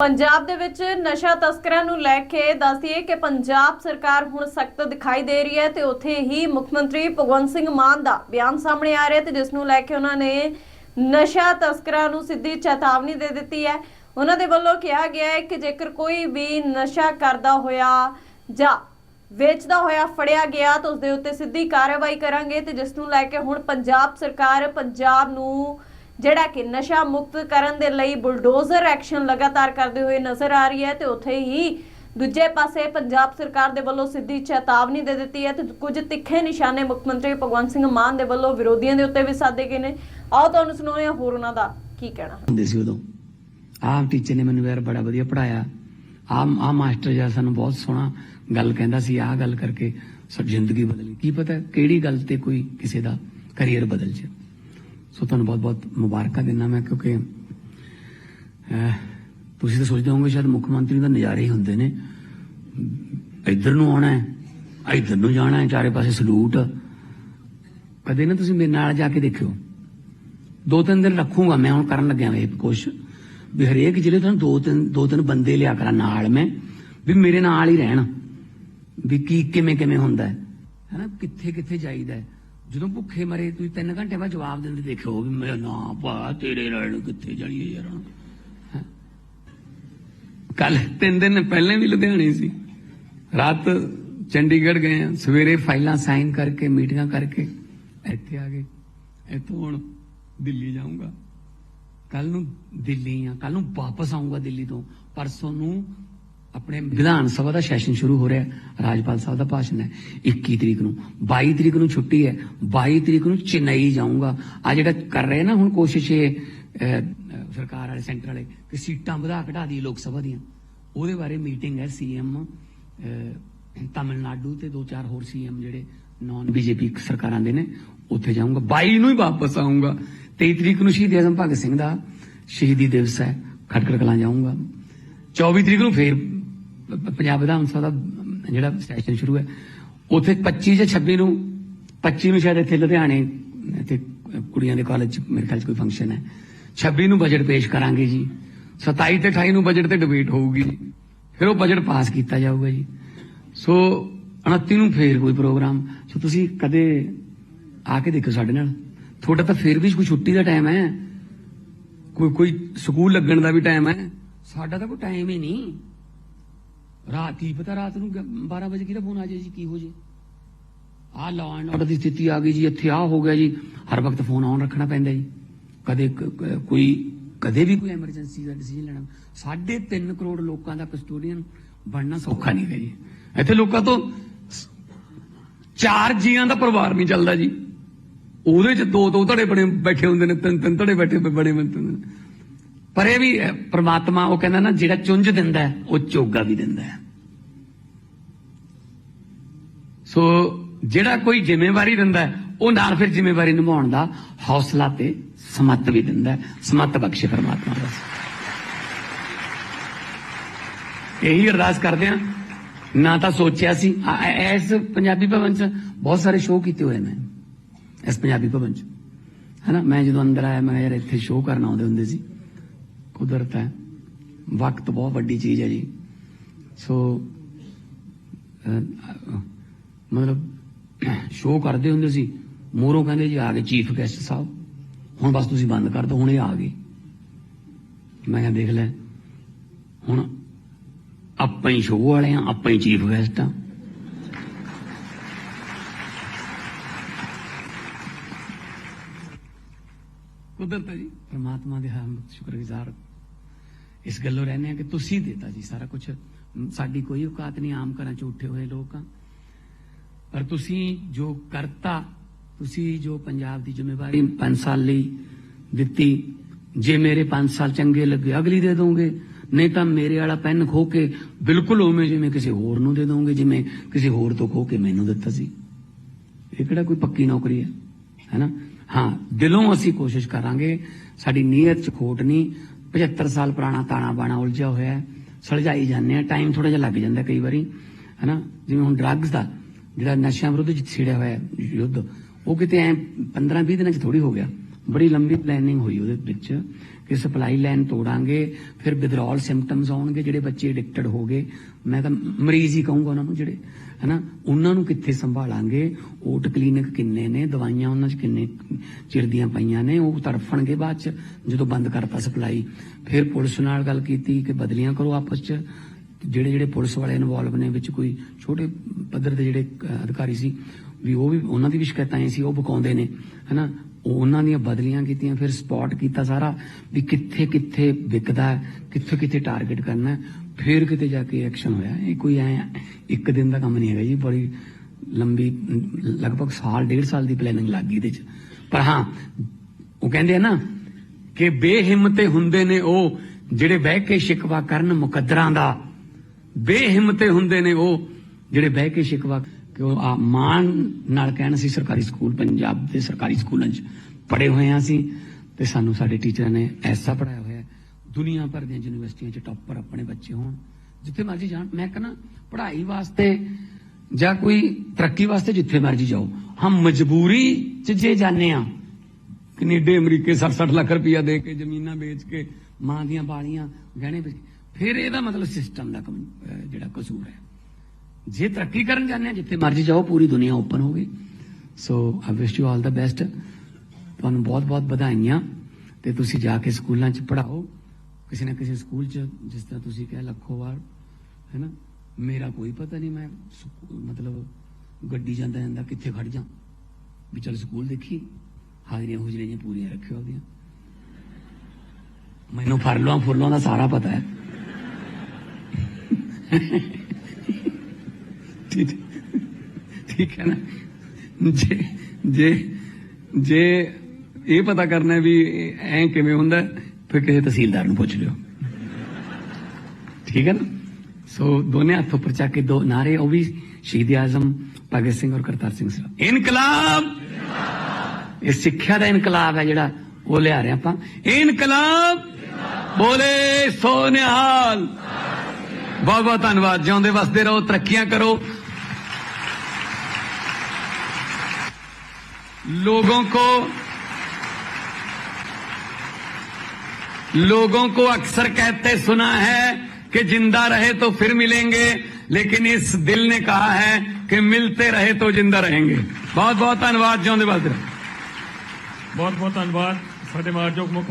ਪੰਜਾਬ ਦੇ ਵਿੱਚ ਨਸ਼ਾ ਤਸਕਰਾਂ ਨੂੰ ਲੈ ਕੇ ਦੱਸਦੀਏ ਕਿ ਪੰਜਾਬ ਸਰਕਾਰ ਹੁਣ ਸਖਤ ਦਿਖਾਈ ਦੇ ਰਹੀ ਹੈ ਤੇ ਉੱਥੇ ਹੀ ਮੁੱਖ ਮੰਤਰੀ ਭਗਵੰਤ ਸਿੰਘ ਮਾਨ ਦਾ ਬਿਆਨ ਸਾਹਮਣੇ ਆ ਰਿਹਾ ਤੇ ਜਿਸ ਨੂੰ ਲੈ ਕੇ ਉਹਨਾਂ ਨੇ ਨਸ਼ਾ ਤਸਕਰਾਂ ਨੂੰ ਸਿੱਧੀ ਚੇਤਾਵਨੀ ਦੇ ਦਿੱਤੀ ਹੈ। ਉਹਨਾਂ ਦੇ ਵੱਲੋਂ ਕਿਹਾ ਗਿਆ ਹੈ ਕਿ ਜੇਕਰ ਕੋਈ ਵੀ ਨਸ਼ਾ ਕਰਦਾ ਹੋਇਆ ਜਾਂ ਵੇਚਦਾ ਹੋਇਆ ਫੜਿਆ ਗਿਆ ਤਾਂ ਉਸ ਦੇ ਉੱਤੇ ਸਿੱਧੀ ਕਾਰਵਾਈ ਕਰਾਂਗੇ ਤੇ ਜਿਸ ਨੂੰ ਲੈ ਕੇ ਹੁਣ ਪੰਜਾਬ ਸਰਕਾਰ ਪੰਜਾਬ ਨੂੰ ਜਿਹੜਾ ਕਿ ਨਸ਼ਾ ਮੁਕਤ ਕਰਨ ਦੇ ਲਈ ਬੁਲਡੋਜ਼ਰ ਐਕਸ਼ਨ ਲਗਾਤਾਰ ਕਰਦੇ ਹੋਏ ਨਜ਼ਰ ਆ ਰਹੀ ਹੈ ਤੇ ਉੱਥੇ ਹੀ ਦੂਜੇ ਪਾਸੇ ਪੰਜਾਬ ਸਰਕਾਰ ਦੇ ਵੱਲੋਂ ਸਿੱਧੀ ਚੇਤਾਵਨੀ ਦੇ ਦਿੱਤੀ ਹੈ ਤੇ ਕੁਝ ਤਿੱਖੇ ਨਿਸ਼ਾਨੇ ਮੁੱਖ ਮੰਤਰੀ ਭਗਵੰਤ ਸਿੰਘ ਮਾਨ ਦੇ ਵੱਲੋਂ ਵਿਰੋਧੀਆਂ ਦੇ ਉੱਤੇ ਵੀ ਸਾਧੇ ਗਏ ਨੇ। ਆਓ ਤੁਹਾਨੂੰ ਸੁਣਾਉਂਦੇ ਹਾਂ ਹੋਰ ਉਹਨਾਂ ਦਾ ਕੀ ਕਹਿਣਾ ਹੁੰਦੇ ਸੀ ਉਦੋਂ। ਆਹ ਟੀਚਰ ਨੇ ਮੈਨੂੰ ਯਾਰ ਬੜਾ ਵਧੀਆ ਪੜਾਇਆ ਆ ਆ ਮਾਸਟਰ ਯਾਰ ਸਾਨੂੰ ਬਹੁਤ ਸੋਹਣਾ ਗੱਲ ਕਹਿੰਦਾ ਸੀ, ਆਹ ਗੱਲ ਕਰਕੇ ਸਾਡੀ ਜ਼ਿੰਦਗੀ ਬਦਲੀ ਕੀ ਪਤਾ ਕਿਹੜੀ ਗੱਲ ਤੇ ਕੋਈ ਕਿਸੇ ਦਾ ਕੈਰੀਅਰ ਬਦਲ ਜੇ ਸੋ ਤੁਹਾਨੂੰ ਬਹੁਤ ਬਹੁਤ ਮੁਬਾਰਕਾਂ ਦਿੰਦਾ ਮੈਂ, ਕਿਉਂਕਿ ਤੁਸੀਂ ਤਾਂ ਸੋਚਦੇ ਹੋਵੋਗੇ ਸ਼ਾਇਦ ਮੁੱਖ ਮੰਤਰੀ ਦਾ ਨਜ਼ਾਰੇ ਹੀ ਹੁੰਦੇ ਨੇ। ਇੱਧਰ ਨੂੰ ਆਉਣਾ ਹੈ, ਇੱਧਰ ਨੂੰ ਜਾਣਾ ਹੈ, ਚਾਰੇ ਪਾਸੇ ਸਲੂਟ। ਕਦੇ ਨਾ ਤੁਸੀਂ ਮੇਰੇ ਨਾਲ ਜਾ ਕੇ ਦੇਖਿਓ। ਦੋ ਤਿੰਨ ਦਿਨ ਰੱਖੂਗਾ ਮੈਂ, ਹੁਣ ਕਰਨ ਲੱਗਿਆ ਵੇ ਕੁਛ। ਵੀ ਹਰੇਕ ਜ਼ਿਲ੍ਹੇ ਤੋਂ ਦੋ ਤਿੰਨ ਦੋ ਤਿੰਨ ਬੰਦੇ ਲਿਆ ਕਰਾਂ ਨਾਲ ਮੈਂ, ਵੀ ਮੇਰੇ ਨਾਲ ਹੀ ਰਹਿਣ। ਵੀ ਕੀ, ਕਿਵੇਂ ਕਿਵੇਂ ਹੁੰਦਾ ਹੈ। ਹੈਨਾ, ਕਿੱਥੇ ਕਿੱਥੇ ਜਾਈਦਾ ਹੈ। ਜਦੋਂ ਭੁੱਖੇ ਮਰੇ, ਤੁਸੀਂ 3 ਘੰਟੇ ਬਾਅਦ ਜਵਾਬ ਦਿੰਦੇ ਦੇਖਿਓ ਵੀ ਮੈਂ ਨਾ ਭਾ ਤੇਰੇ ਨਾਲ ਕਿੱਥੇ ਜਾਈਏ ਯਾਰ। ਕੱਲ ਤਿੰਨ ਦਿਨ ਪਹਿਲਾਂ ਵੀ ਲੁਧਿਆਣੇ ਸੀ। ਰਾਤ ਚੰਡੀਗੜ੍ਹ ਗਏ ਆ ਸਵੇਰੇ ਫਾਈਲਾਂ ਸਾਈਨ ਕਰਕੇ, ਮੀਟਿੰਗਾਂ ਕਰਕੇ, ਇੱਥੇ ਆ ਗਏ। ਇੱਥੋਂ ਹੁਣ ਦਿੱਲੀ ਜਾਊਂਗਾ। ਕੱਲ ਨੂੰ ਦਿੱਲੀ ਆ, ਕੱਲ ਨੂੰ ਵਾਪਸ ਆਊਂਗਾ ਦਿੱਲੀ ਤੋਂ। ਪਰਸੋਂ ਨੂੰ ਆਪਣੇ ਵਿਧਾਨ ਸਭਾ ਦਾ ਸੈਸ਼ਨ ਸ਼ੁਰੂ ਹੋ ਰਿਹਾ ਰਾਜਪਾਲ ਸਾਹਿਬ ਦਾ ਭਾਸ਼ਣ ਹੈ। 21 ਤਰੀਕ ਨੂੰ 22 ਤਰੀਕ ਨੂੰ ਛੁੱਟੀ ਹੈ। 22 ਤਰੀਕ ਨੂੰ ਚੇਨਈ ਜਾਊਂਗਾ। ਆ ਜਿਹੜਾ ਕਰ ਰਹੇ ਨਾ ਹੁਣ ਕੋਸ਼ਿਸ਼ ਇਹ ਸਰਕਾਰ ਵਾਲੇ, ਸੈਂਟਰ ਵਾਲੇ ਕਿ ਸੀਟਾਂ ਵਧਾ ਘਟਾ ਦੀ ਲੋਕ ਸਭਾ ਦੀਆਂ। ਉਹਦੇ ਬਾਰੇ ਮੀਟਿੰਗ ਹੈ ਸੀਐਮ ਤਾਮਿਲਨਾਡੂ ਤੇ ਦੋ ਚਾਰ ਹੋਰ ਸੀਐਮ ਜਿਹੜੇ ਨਾਨ ਬੀਜੇਪੀ ਸਰਕਾਰਾਂ ਦੇ ਨੇ, ਉੱਥੇ ਜਾਊਂਗਾ। 22 ਨੂੰ ਹੀ ਵਾਪਸ ਆਊਂਗਾ। 23 ਤਰੀਕ ਨੂੰ ਸ਼ਹੀਦ ਆਜ਼ਮ ਭਗਤ ਸਿੰਘ ਦਾ ਸ਼ਹੀਦੀ ਦਿਵਸ ਹੈ। ਖਟਕੜ ਕਲਾਂ ਜਾਊਂਗਾ। 24 ਤਰੀਕ ਨੂੰ ਫੇਰ ਪੰਜਾਬ ਵਿਧਾਨ ਸਭਾ ਦਾ ਜਿਹੜਾ ਸੈਸ਼ਨ ਸ਼ੁਰੂ ਹੈ, ਉੱਥੇ 25 ਜਾਂ 26 ਨੂੰ 25 ਨੂੰ ਸ਼ਾਇਦ ਇੱਥੇ ਲੁਧਿਆਣੇ, ਇੱਥੇ ਕੁੜੀਆਂ ਦੇ ਕਾਲਜ ਚ ਮੇਰੇ ਖਿਆਲ ਚ ਕੋਈ ਫੰਕਸ਼ਨ ਹੈ। 26 ਨੂੰ ਬਜਟ ਪੇਸ਼ ਕਰਾਂਗੇ ਜੀ। 27 ਤੇ 28 ਨੂੰ ਬਜਟ ਤੇ ਡਿਬੇਟ ਹੋਊਗੀ ਜੀ। ਫਿਰ ਉਹ ਬਜਟ ਪਾਸ ਕੀਤਾ ਜਾਊਗਾ ਜੀ। ਸੋ 29 ਨੂੰ ਫੇਰ ਕੋਈ ਪ੍ਰੋਗਰਾਮ ਸੋ ਤੁਸੀਂ ਕਦੇ ਆ ਕੇ ਦੇਖੋ ਸਾਡੇ ਨਾਲ। ਤੁਹਾਡਾ ਤਾਂ ਫੇਰ ਵੀ ਕੋਈ ਛੁੱਟੀ ਦਾ ਟਾਈਮ ਹੈ। ਕੋਈ ਕੋਈ ਸਕੂਲ ਲੱਗਣ ਦਾ ਵੀ ਟਾਈਮ ਹੈ। ਸਾਡਾ ਤਾਂ ਕੋਈ ਟਾਈਮ ਹੀ ਨਹੀਂ। ਰਾਤ ਕੀ ਪਤਾ ਰਾਤ ਨੂੰ 12 ਵਜੇ ਕਿਹਦਾ ਫੋਨ ਆ ਜਾਏ ਜੀ ਕੀ ਹੋ ਜੇ ਆ ਲਾਅ ਐਂਡ ਆਰਡਰ ਦੀ ਸਥਿਤੀ ਆ ਗਈ ਜੀ ਇੱਥੇ ਆ ਹੋ ਗਿਆ ਜੀ ਹਰ ਵਕਤ ਫੋਨ ਆਨ ਰੱਖਣਾ ਪੈਂਦਾ ਜੀ। ਕਦੇ ਕੋਈ ਕਦੇ ਵੀ ਕੋਈ ਐਮਰਜੈਂਸੀ ਦਾ ਡਿਸੀਜਨ ਲੈਣਾ। ਸਾਢੇ 3 ਕਰੋੜ ਲੋਕਾਂ ਦਾ ਕਸਟੋਡੀਅਨ ਬਣਨਾ ਸੌਖਾ ਨਹੀਂ ਹੈ। ਜੀ। ਇੱਥੇ ਲੋਕਾਂ ਤੋਂ ਚਾਰ ਜੀਆਂ ਦਾ ਪਰਿਵਾਰ ਨਹੀਂ ਚੱਲਦਾ ਜੀ। ਉਹਦੇ ਚ ਦੋ ਦੋ ਧੜੇ ਬਣੇ ਬੈਠੇ ਹੁੰਦੇ ਨੇ ਤਿੰਨ ਤਿੰਨ ਧੜੇ ਬੈਠੇ ਬੜੇ ਬੰਦੇ ਨੇ। ਪਰ ਇਹ ਵੀ ਹੈ, ਪ੍ਰਮਾਤਮਾ ਉਹ ਕਹਿੰਦਾ ਨਾ ਜਿਹੜਾ ਚੁੰਝ ਦਿੰਦਾ ਉਹ ਚੋਗਾ ਵੀ ਦਿੰਦਾ ਸੋ ਜਿਹੜਾ ਕੋਈ ਜ਼ਿੰਮੇਵਾਰੀ ਦਿੰਦਾ ਉਹ ਨਾਲ ਫਿਰ ਜ਼ਿੰਮੇਵਾਰੀ ਨਿਭਾਉਣ ਦਾ ਹੌਸਲਾ ਤੇ ਸਮੱਤ ਵੀ ਦਿੰਦਾ ਹੈ। ਸਮੱਤ ਬਖਸ਼ੇ ਪ੍ਰਮਾਤਮਾ ਦਾ। ਇਹੀ ਅਰਦਾਸ ਕਰਦੇ ਆ ਨਾ ਤਾਂ ਸੋਚਿਆ ਸੀ। ਇਸ ਪੰਜਾਬੀ ਭਵਨ ਚ ਬਹੁਤ ਸਾਰੇ ਸ਼ੋਅ ਕੀਤੇ ਹੋਏ ਨੇ। ਇਸ ਪੰਜਾਬੀ ਭਵਨ ਚ। ਹੈਨਾ ਮੈਂ ਜਦੋਂ ਅੰਦਰ ਆਇਆ ਮੈਂ ਯਾਰ ਇੱਥੇ ਸ਼ੋਅ ਕਰਨ ਆਉਂਦੇ ਹੁੰਦੇ ਸੀ। ਕੁਦਰਤ ਹੈ। ਵਕਤ ਬਹੁਤ ਵੱਡੀ ਚੀਜ਼ ਹੈ ਜੀ। ਸੋ ਮਤਲਬ ਸ਼ੋਅ ਕਰਦੇ ਹੁੰਦੇ ਸੀ। ਮੋਰੋਂ ਕਹਿੰਦੇ ਜੀ, ਆ ਗਏ ਚੀਫ ਗੈਸਟ ਸਾਹਿਬ। ਹੁਣ ਬਸ ਤੁਸੀਂ ਬੰਦ ਕਰ ਦਿਓ ਹੁਣ ਇਹ ਆ ਗਏ। ਮੈਂ ਕਿਹਾ, ਦੇਖ ਲੈ। ਹੁਣ ਆਪਾਂ ਹੀ ਸ਼ੋਅ ਵਾਲੇ ਆ ਆਪਾਂ ਹੀ ਚੀਫ ਗੈਸਟ ਆ ਕੁਦਰਤ ਹੈ ਜੀ। ਪ੍ਰਮਾਤਮਾ ਦੇ ਹਮ ਸ਼ੁਕਰਗੁਜ਼ਾਰ ਇਸ ਗੱਲੋਂ ਰਹਿੰਦੇ ਆ ਕਿ ਤੁਸੀਂ ਦਿੱਤਾ ਜੀ ਸਾਰਾ ਕੁਝ ਸਾਡੀ ਕੋਈ ਔਕਾਤ ਨਹੀਂ, ਆਮ ਘਰਾਂ ਚ ਉੱਠੇ ਹੋਏ ਲੋਕ ਆ। ਪਰ ਤੁਸੀਂ ਜੋ ਕਰਤਾ, ਤੁਸੀਂ ਜੋ ਪੰਜਾਬ ਦੀ ਜ਼ਿੰਮੇਵਾਰੀ 5 ਸਾਲ ਲਈ ਦਿੱਤੀ, ਜੇ ਮੇਰੇ 5 ਸਾਲ ਚੰਗੇ ਲੱਗੇ, ਅਗਲੀ ਦੇ ਦੋਗੇ। ਨਹੀਂ ਤਾਂ ਮੇਰੇ ਵਾਲਾ ਪੈਨ ਖੋ ਕੇ ਬਿਲਕੁਲ ਉਵੇਂ ਜਿਵੇਂ ਕਿਸੇ ਹੋਰ ਨੂੰ ਦੇ ਦੋਗੇ, ਜਿਵੇਂ ਕਿਸੇ ਹੋਰ ਤੋਂ ਖੋ ਕੇ ਮੈਨੂੰ ਦਿੱਤਾ ਸੀ। ਇਹ ਕਿਹੜਾ ਕੋਈ ਪੱਕੀ ਨੌਕਰੀ ਹੈ? ਹੈਨਾ? ਹਾਂ, ਦਿਲੋਂ ਅਸੀਂ ਕੋਸ਼ਿਸ਼ ਕਰਾਂਗੇ, ਸਾਡੀ ਨੀਅਤ ਚ ਖੋਟ ਨਹੀਂ 75 ਸਾਲ ਪੁਰਾਣਾ ਤਾਣਾ ਬਾਣਾ ਉਲਝਿਆ ਹੋਇਆ ਹੈ। ਸਲਝਾਈ ਜਾਂਦੇ ਆ ਟਾਈਮ ਥੋੜਾ ਜਿਹਾ ਲੱਗ ਜਾਂਦਾ ਕਈ ਵਾਰੀ, ਹੈਨਾ? ਜਿਵੇਂ ਹੁਣ ਡਰੱਗਸ ਦਾ, ਜਿਹੜਾ ਨਸ਼ਿਆਂ ਵਿਰੁੱਧ ਚ ਛਿੜਿਆ ਹੋਇਆ ਯੁੱਧ, ਉਹ ਕਿਤੇ ਐ 15 20 ਦਿਨਾਂ ਚ ਥੋੜੀ ਹੋ ਗਿਆ। ਬੜੀ ਲੰਬੀ ਪਲੈਨਿੰਗ ਹੋਈ ਉਹਦੇ ਵਿੱਚ ਕਿ ਸਪਲਾਈ ਲਾਈਨ ਤੋੜਾਂਗੇ, ਫਿਰ ਵਿਦਰੋਲ ਸਿੰਪਟਮਸ ਆਉਣਗੇ ਜਿਹੜੇ ਬੱਚੇ ਐਡਿਕਟਡ ਹੋ ਗਏ। ਮੈਂ ਤਾਂ ਮਰੀਜ਼ ਹੀ ਕਹੂੰਗਾ ਉਹਨਾਂ ਨੂੰ ਜਿਹੜੇ, ਹਨਾ, ਉਹਨਾਂ ਨੂੰ ਕਿੱਥੇ ਸੰਭਾਲਾਂਗੇ? ਓਟ ਕਲੀਨਿਕ ਕਿੰਨੇ ਨੇ? ਦਵਾਈਆਂ ਉਹਨਾਂ 'ਚ ਕਿੰਨੇ ਚਿਰ ਦੀਆਂ ਪਈਆਂ ਨੇ? ਉਹ ਤੜਫਣਗੇ ਬਾਅਦ 'ਚ ਜਦੋਂ ਬੰਦ ਕਰਤਾ ਸਪਲਾਈ ਫਿਰ ਪੁਲਿਸ ਨਾਲ ਗੱਲ ਕੀਤੀ ਕਿ ਬਦਲੀਆਂ ਕਰੋ ਆਪਸ 'ਚ। ਜਿਹੜੇ ਜਿਹੜੇ ਪੁਲਿਸ ਵਾਲੇ ਇਨਵੋਲਵ ਨੇ, ਵਿੱਚ ਕੋਈ ਛੋਟੇ ਪੱਧਰ ਦੇ ਜਿਹੜੇ ਅਧਿਕਾਰੀ ਸੀ, ਵੀ ਉਹ ਵੀ, ਉਹਨਾਂ ਦੀ ਵੀ ਸ਼ਿਕਾਇਤਾਂ ਆਈ ਸੀ, ਉਹ ਬਕਾਉਂਦੇ ਨੇ, ਹਨਾ? ਉਹ ਉਹਨਾਂ ਦੀਆਂ ਬਦਲੀਆਂ ਕੀਤੀਆਂ, ਫਿਰ ਸਪੌਟ ਕੀਤਾ ਸਾਰਾ, ਵੀ ਕਿੱਥੇ ਕਿੱਥੇ ਵਿਕਦਾ ਕਿੱਥੇ ਕਿੱਥੇ ਟਾਰਗੇਟ ਕਰਨਾ ਫਿਰ ਕਿਤੇ ਜਾ ਕੇ ਐਕਸ਼ਨ ਹੋਇਆ। ਇਹ ਕੋਈ ਐ, ਇੱਕ ਦਿਨ ਦਾ ਕੰਮ ਨਹੀਂ ਹੈਗਾ ਜੀ, ਬੜੀ ਲੰਬੀ, ਲਗਭਗ ਸਾਲ, ਡੇਢ ਸਾਲ ਦੀ ਪਲੈਨਿੰਗ ਲੱਗ ਗਈ ਇਹਦੇ ਚ। ਪਰ ਹਾਂ, ਉਹ ਕਹਿੰਦੇ ਆ ਨਾ ਕਿ ਬੇਹਿੰਮਤੇ ਹੁੰਦੇ ਨੇ ਉਹ, ਜਿਹੜੇ ਬਹਿ ਕੇ ਸ਼ਿਕਵਾ ਕਰਨ ਮੁਕੱਦਰਾਂ ਦਾ। ਬੇਹਿੰਮਤੇ ਹੁੰਦੇ ਨੇ ਉਹ, ਜਿਹੜੇ ਬਹਿ ਕੇ ਸ਼ਿਕਵਾ ਕਿ ਆ ਮਾਣ ਨਾਲ ਕਹਿਣ ਸੀ ਸਰਕਾਰੀ ਸਕੂਲ, ਪੰਜਾਬ ਦੇ ਸਰਕਾਰੀ ਸਕੂਲਾਂ 'ਚ ਪੜੇ ਹੋਏ ਆ ਅਸੀਂ ਤੇ ਸਾਨੂੰ ਸਾਡੇ ਟੀਚਰਾਂ ਨੇ ਐਸਾ ਪੜਾਇਆ ਹੋਇਆ ਦੁਨੀਆ ਭਰ ਦੀਆਂ ਯੂਨੀਵਰਸਿਟੀਆਂ 'ਚ ਟੌਪਰ ਆਪਣੇ ਬੱਚੇ ਹੋਣ, ਜਿੱਥੇ ਮਰਜ਼ੀ ਜਾਣ। ਮੈਂ ਕਹਿੰਦਾ, ਪੜ੍ਹਾਈ ਵਾਸਤੇ ਜਾਂ ਕੋਈ ਤਰੱਕੀ ਵਾਸਤੇ ਜਿੱਥੇ ਮਰਜ਼ੀ ਜਾਓ, ਹਮ ਮਜਬੂਰੀ 'ਚ ਜੇ ਜਾਂਦੇ ਆ ਕੈਨੇਡਾ, ਅਮਰੀਕੇ 60 ਲੱਖ ਰੁਪਇਆ ਦੇ ਕੇ ਜ਼ਮੀਨਾਂ ਵੇਚ ਕੇ ਮਾਂ ਦੀਆਂ ਬਾਲੀਆਂ, ਗਹਿਣੇ ਵੇਚ ਫਿਰ ਇਹਦਾ ਮਤਲਬ ਸਿਸਟਮ ਦਾ ਜਿਹੜਾ ਕਸੂਰ ਹੈ। ਜੇ ਤਰੱਕੀ ਕਰਨ ਜਾਂਦੇ ਆ, ਜਿੱਥੇ ਮਰਜ਼ੀ ਜਾਓ, ਪੂਰੀ ਦੁਨੀਆ ਓਪਨ ਹੋ ਗਈ ਸੋ ਆਈ wish you all the best ਤੁਹਾਨੂੰ ਬਹੁਤ ਬਹੁਤ ਵਧਾਈਆਂ। ਤੇ ਤੁਸੀਂ ਜਾ ਕੇ ਸਕੂਲਾਂ 'ਚ ਪੜ੍ਹਾਓ। ਕਿਸੇ ਨਾ ਕਿਸੇ ਸਕੂਲ 'ਚ, ਜਿਸ ਤਰ੍ਹਾਂ ਤੁਸੀਂ ਕਿਹਾ, ਲੱਖੋਵਾਲ, ਹੈ ਨਾ? ਮੇਰਾ ਕੋਈ ਪਤਾ ਨਹੀਂ, ਮੈਂ ਸਕੂ- ਮਤਲਬ ਗੱਡੀ ਜਾਂਦਾ ਜਾਂਦਾ ਕਿੱਥੇ ਖੜ ਜਾ। ਵੀ ਚਲ ਸਕੂਲ ਦੇਖੀ। ਹਾਜ਼ਰੀਆਂ ਹੁਜਰੀਆਂ ਪੂਰੀਆਂ ਰੱਖਿਓ ਉਹਦੀਆਂ। ਮੈਨੂੰ ਫਰਲੋਆਂ ਫੁਰਲੋਂ ਦਾ ਸਾਰਾ ਪਤਾ ਹੈ। ਠੀਕ ਠੀਕ ਹੈ ਨਾ? ਜੇ ਜੇ ਜੇ ਇਹ ਪਤਾ ਕਰਨਾ ਵੀ ਐ ਕਿਵੇਂ ਹੁੰਦਾ, ਫਿਰ ਕਿਸੇ ਤਹਿਸੀਲਦਾਰ ਨੂੰ ਪੁੱਛ ਲਿਓ। ਠੀਕ ਹੈ ਨਾ? ਸੋ ਦੋਨੇ ਹੱਥ ਉੱਪਰ ਚੱਕ ਕੇ ਦੋ ਨਾਰੇ, ਉਹ ਵੀ ਸ਼ਹੀਦ ਆਜ਼ਮ, ਭਗਤ ਸਿੰਘ ਔਰ ਕਰਤਾਰ ਸਿੰਘ ਸਰਾਭਾ ਇਨਕਲਾਬ! ਇਹ ਸਿੱਖਿਆ ਦਾ ਇਨਕਲਾਬ ਹੈ ਜਿਹੜਾ ਉਹ ਲਿਆ ਰਹੇ ਆਪਾਂ। ਇਨਕਲਾਬ! ਬੋਲੇ ਸੋ ਨਿਹਾਲ! बहुत बहुत धनबाद ज्यौते वसते रहो तरक्या करो। लोगों को लोगों को अक्सर कहते सुना है कि ज़िंदा रहे तो फिर मिलेंगे, लेकिन इस दिल ने कहा है कि मिलते रहे तो ज़िंदा रहेंगे। बहुत बहुत धनबाद जोंदेबाद बहुत बहुत धन्यवाद। साढ़े ਮਾਨਯੋਗ ਮੁੱਖ